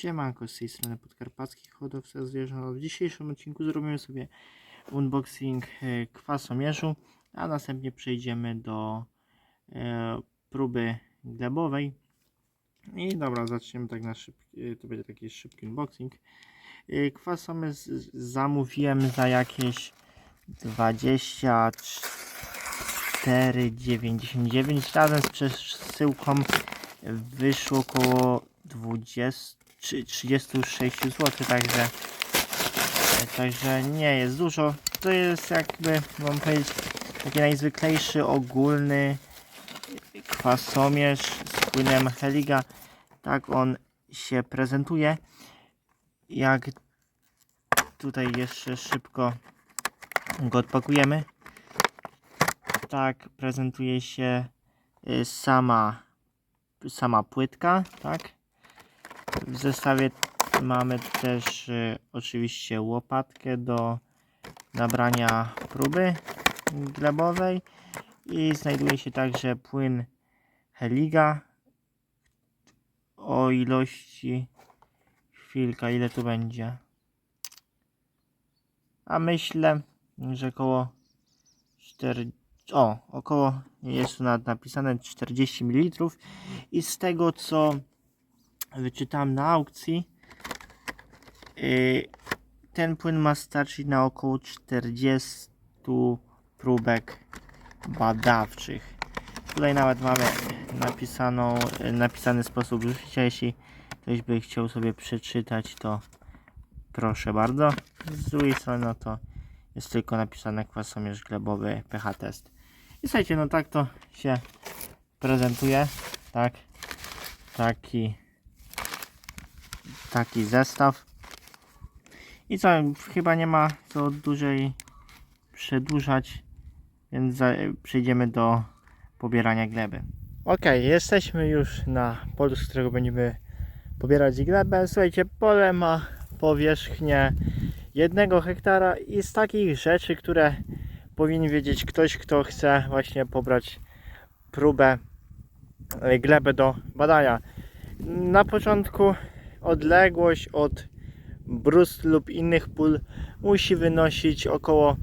Siemanko, z tej strony Podkarpacki Hodowca Zwierząt. W dzisiejszym odcinku zrobimy sobie unboxing e, kwasomierzu, a następnie przejdziemy do e, próby glebowej. I dobra, zaczniemy tak na szybki, to będzie taki szybki unboxing. E, Kwasomierz zamówiłem za jakieś 24,99 razem z przesyłką wyszło około 20, czy 36 zł, także także nie jest dużo. To jest jakby, mam powiedzieć, taki najzwyklejszy ogólny kwasomierz z płynem Heliga. Tak on się prezentuje. Jak tutaj jeszcze szybko go odpakujemy. Tak prezentuje się y, sama sama płytka, tak? W zestawie mamy też y, oczywiście łopatkę do nabrania próby glebowej i znajduje się także płyn Heliga o ilości chwilka, ile tu będzie. A myślę, że około 4, o, około jest tu napisane 40 ml i z tego co wyczytałem na aukcji yy, ten płyn ma starczyć na około 40 próbek badawczych. Tutaj nawet mamy napisaną, yy, napisany sposób użycia. Jeśli ktoś by chciał sobie przeczytać, to proszę bardzo. Z drugiej strony, no to jest tylko napisane kwasomierz glebowy pH test. I słuchajcie, no tak to się prezentuje. Tak. Taki taki zestaw. I co, chyba nie ma co dłużej przedłużać, więc przejdziemy do pobierania gleby. Ok, jesteśmy już na polu, z którego będziemy pobierać glebę. Słuchajcie, pole ma powierzchnię jednego hektara i z takich rzeczy, które powinien wiedzieć ktoś, kto chce właśnie pobrać próbę e, gleby do badania. Na początku odległość od brust lub innych pól musi wynosić około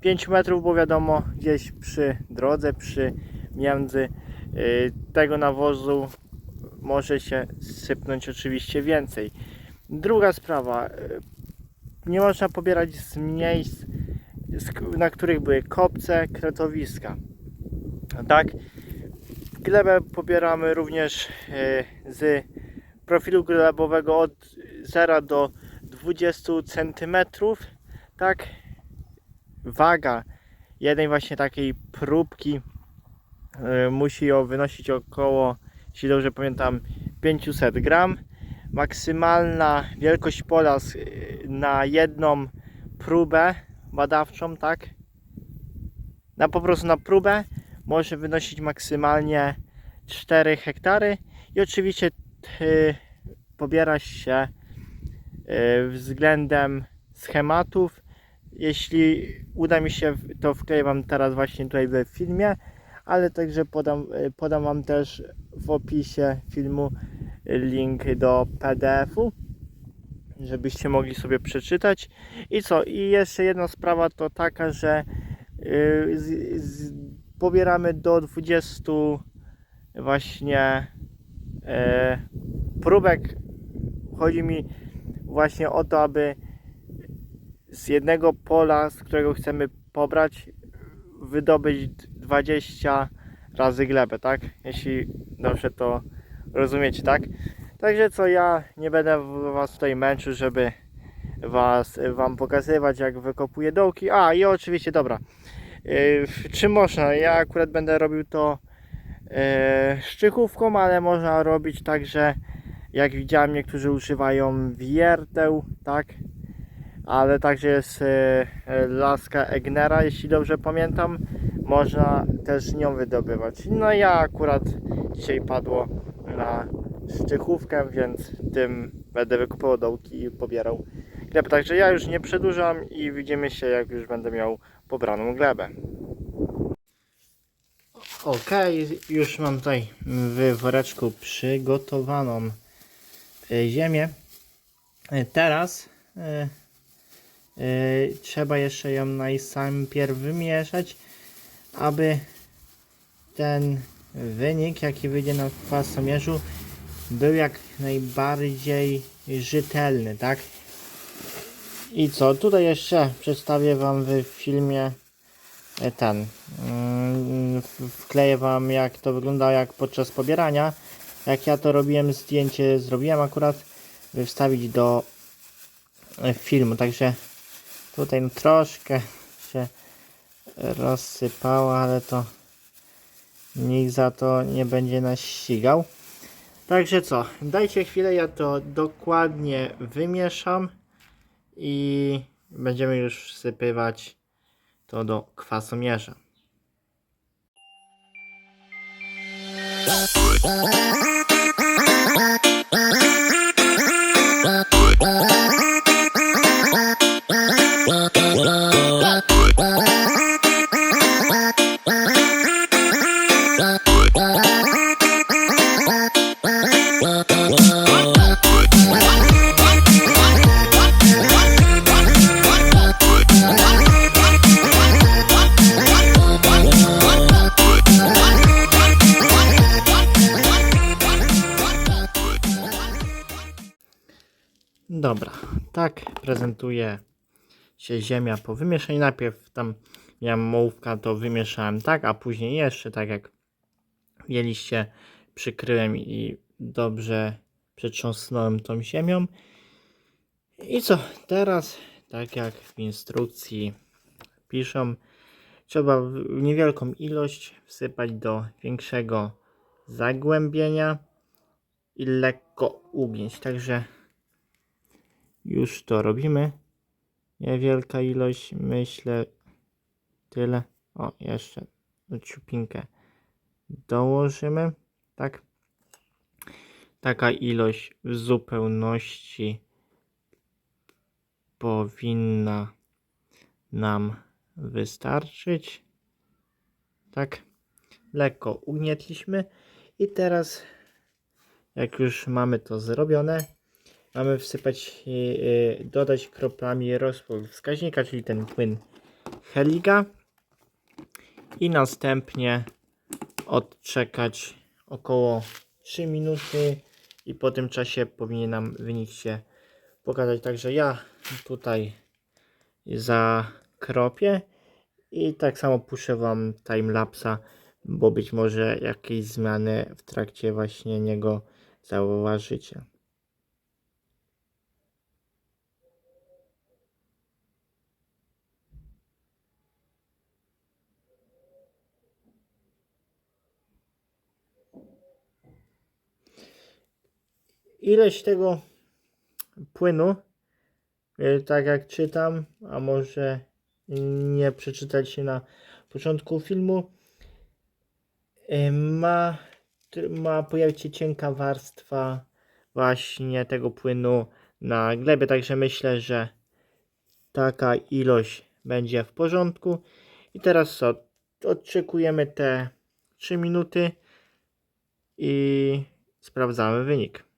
5 metrów, bo wiadomo, gdzieś przy drodze, przy między y, tego nawozu może się sypnąć oczywiście więcej. Druga sprawa, y, nie można pobierać z miejsc, na których były kopce, kretowiska. Tak, glebę pobieramy również e, z profilu glebowego od 0 do 20 cm. Tak, waga jednej właśnie takiej próbki e, musi ją wynosić około, jeśli dobrze pamiętam, 500 gram. Maksymalna wielkość pola z- na jedną próbę badawczą, tak? Na po prostu na próbę może wynosić maksymalnie 4 hektary i oczywiście y, pobiera się y, względem schematów. Jeśli uda mi się, to wkleję Wam teraz właśnie tutaj w filmie, ale także podam, y, podam Wam też w opisie filmu link do PDF-u, żebyście mogli sobie przeczytać. I co? I jeszcze jedna sprawa to taka, że y, z, z, pobieramy do 20 właśnie e, próbek. Chodzi mi właśnie o to, aby z jednego pola, z którego chcemy pobrać, wydobyć 20 razy glebę, tak? Jeśli dobrze to rozumiecie, tak? Także co, ja nie będę Was tutaj męczył, żeby was, Wam pokazywać, jak wykopuję dołki. A, i oczywiście, dobra. Yy, czy można? Ja akurat będę robił to szczychówką, ale można robić także, jak widziałem, niektórzy używają wierteł, tak? Ale także jest yy, laska Egnera, jeśli dobrze pamiętam. Można też nią wydobywać. No ja akurat dzisiaj padło na szczychówkę, więc tym będę wykupywał dołki i pobierał glebę. Także ja już nie przedłużam i widzimy się, jak już będę miał pobraną glebę. Ok, już mam tutaj w woreczku przygotowaną e, ziemię. E, Teraz e, trzeba jeszcze ją najpierw wymieszać, aby ten wynik, jaki wyjdzie na kwasomierzu, był jak najbardziej rzetelny, tak? I co? Tutaj jeszcze przedstawię Wam w filmie ten. mm, Wkleję Wam jak to wygląda jak podczas pobierania. Jak ja to robiłem, zdjęcie zrobiłem akurat by wstawić do e, filmu. Także tutaj no, troszkę się rozsypało, ale to nikt za to nie będzie nas ścigał. Także co, dajcie chwilę, ja to dokładnie wymieszam i będziemy już wsypywać to do kwasomierza. Dobra, tak prezentuje się ziemia po wymieszaniu. Najpierw tam miałem mołówka, to wymieszałem tak, a później jeszcze tak jak widzieliście, przykryłem i dobrze przetrząsnąłem tą ziemią. I co, teraz tak jak w instrukcji piszą, trzeba niewielką ilość wsypać do większego zagłębienia i lekko ugiąć. Także już to robimy. Niewielka ilość, myślę, tyle. O, jeszcze ciupinkę dołożymy. Tak. Taka ilość w zupełności powinna nam wystarczyć. Tak. Lekko ugnietliśmy. I teraz, jak już mamy to zrobione, mamy wsypać, yy, yy, dodać kroplami rozpór wskaźnika, czyli ten płyn Heliga i następnie odczekać około 3 minuty i po tym czasie powinien nam wynik się pokazać. Także ja tutaj zakropię i tak samo puszczę Wam timelapsa, bo być może jakieś zmiany w trakcie właśnie niego zauważycie. Ileś tego płynu, e, tak jak czytam, a może nie przeczytaliście na początku filmu, e, ma, ma pojawić się cienka warstwa właśnie tego płynu na glebie, także myślę, że taka ilość będzie w porządku. I teraz co? Odczekujemy te 3 minuty i sprawdzamy wynik.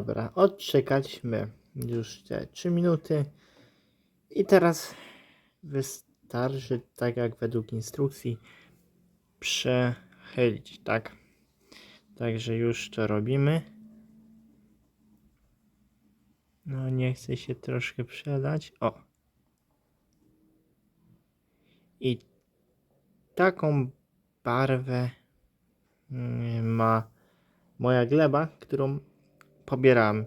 Dobra, odczekaliśmy już te 3 minuty. I teraz wystarczy, tak jak według instrukcji, przechylić, tak? Także już to robimy. No, nie chce się troszkę przelać. O. I taką barwę mm, ma moja gleba, którą pobieram.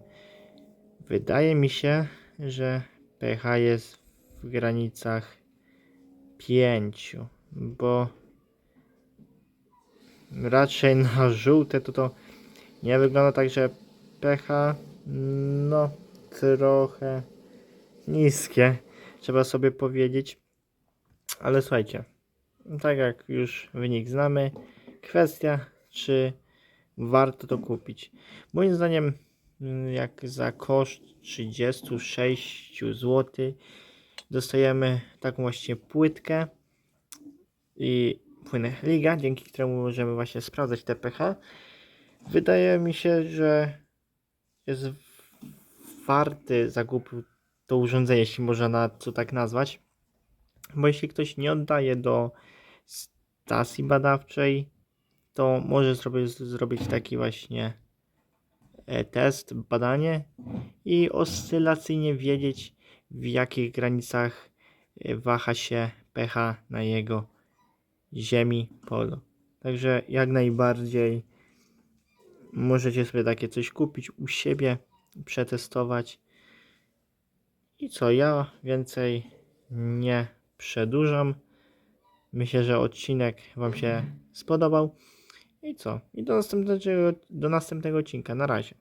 Wydaje mi się, że pH jest w granicach 5, bo raczej na żółte to to nie wygląda tak, że pH no trochę niskie, trzeba sobie powiedzieć. Ale słuchajcie, tak jak już wynik znamy, kwestia czy warto to kupić. Moim zdaniem jak za koszt 36 zł dostajemy taką właśnie płytkę i płynę liga, dzięki któremu możemy właśnie sprawdzać te pH. Wydaje mi się, że jest warty zakupu to urządzenie, jeśli można na to tak nazwać. Bo jeśli ktoś nie oddaje do stacji badawczej, to może zrobić, zrobić taki właśnie test, badanie i oscylacyjnie wiedzieć, w jakich granicach e, waha się pH na jego ziemi, polu. Także jak najbardziej możecie sobie takie coś kupić u siebie, przetestować. I co, ja więcej nie przedłużam. Myślę, że odcinek Wam się spodobał. I co? I do następnego, do następnego odcinka. Na razie.